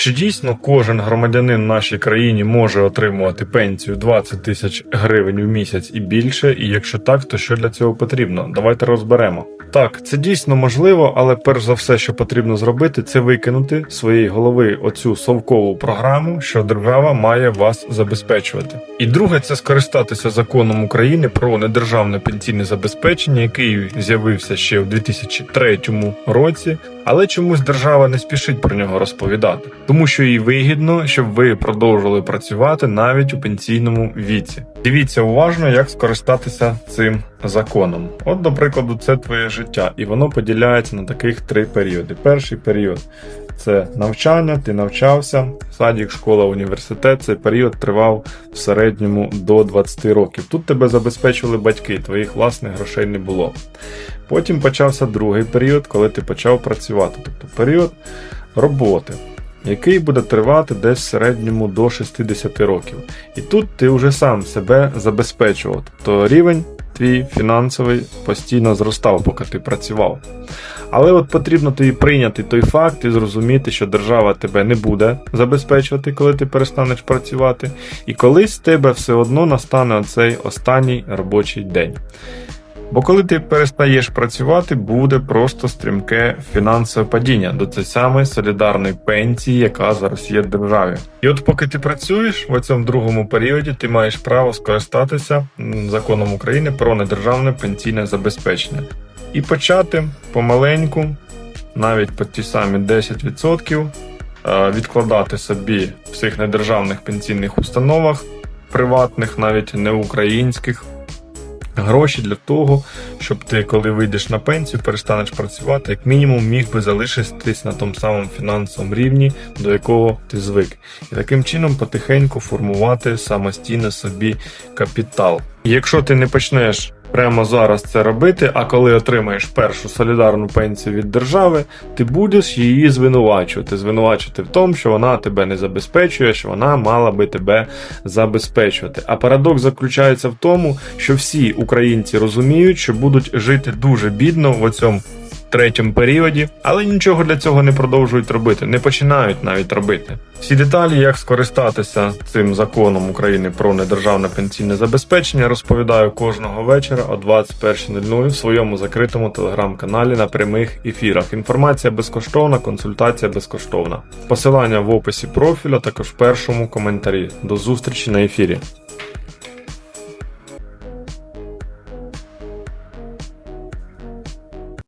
Чи дійсно кожен громадянин нашій країні може отримувати пенсію 20 тисяч гривень в місяць і більше? І якщо так, то що для цього потрібно? Давайте розберемо. Так, це дійсно можливо, але перш за все, що потрібно зробити, це викинути з своєї голови оцю совкову програму, що держава має вас забезпечувати. І друге, це скористатися законом України про недержавне пенсійне забезпечення, який з'явився ще в 2003 році. Але чомусь держава не спішить про нього розповідати, тому що їй вигідно, щоб ви продовжили працювати навіть у пенсійному віці. Дивіться уважно, як скористатися цим законом. От, до прикладу, це твоє життя, і воно поділяється на таких три періоди. Перший період це навчання, ти навчався, садік, школа, університет. Цей період тривав в середньому до 20 років. Тут тебе забезпечували батьки, твоїх власних грошей не було. Потім почався другий період, коли ти почав працювати, тобто період роботи, який буде тривати десь в середньому до 60 років. І тут ти вже сам себе забезпечував. Тобто рівень твій фінансовий постійно зростав, поки ти працював. Але от потрібно тобі прийняти той факт і зрозуміти, що держава тебе не буде забезпечувати, коли ти перестанеш працювати, і колись в тебе все одно настане оцей останній робочий день. Бо коли ти перестаєш працювати, буде просто стрімке фінансове падіння до цієї самої солідарної пенсії, яка зараз є в державі. І от поки ти працюєш в цьому другому періоді, ти маєш право скористатися законом України про недержавне пенсійне забезпечення і почати помаленьку, навіть по ті самі 10%, е, відкладати собі в цих недержавних пенсійних установах, приватних, навіть не українських гроші для того, щоб ти, коли вийдеш на пенсію, перестанеш працювати, як мінімум міг би залишитись на тому самому фінансовому рівні, до якого ти звик. І таким чином потихеньку формувати самостійно собі капітал. Якщо ти не почнеш прямо зараз це робити, а коли отримаєш першу солідарну пенсію від держави, ти будеш її звинувачувати. Звинувачувати в тому, що вона тебе не забезпечує, що вона мала би тебе забезпечувати. А парадокс заключається в тому, що всі українці розуміють, що будуть жити дуже бідно в цьому третьому періоді, але нічого для цього не продовжують робити, не починають навіть робити. Всі деталі, як скористатися цим законом України про недержавне пенсійне забезпечення, розповідаю кожного вечора о 21.00 в своєму закритому телеграм-каналі на прямих ефірах. Інформація безкоштовна, консультація безкоштовна. Посилання в описі профіля, також в першому коментарі. До зустрічі на ефірі.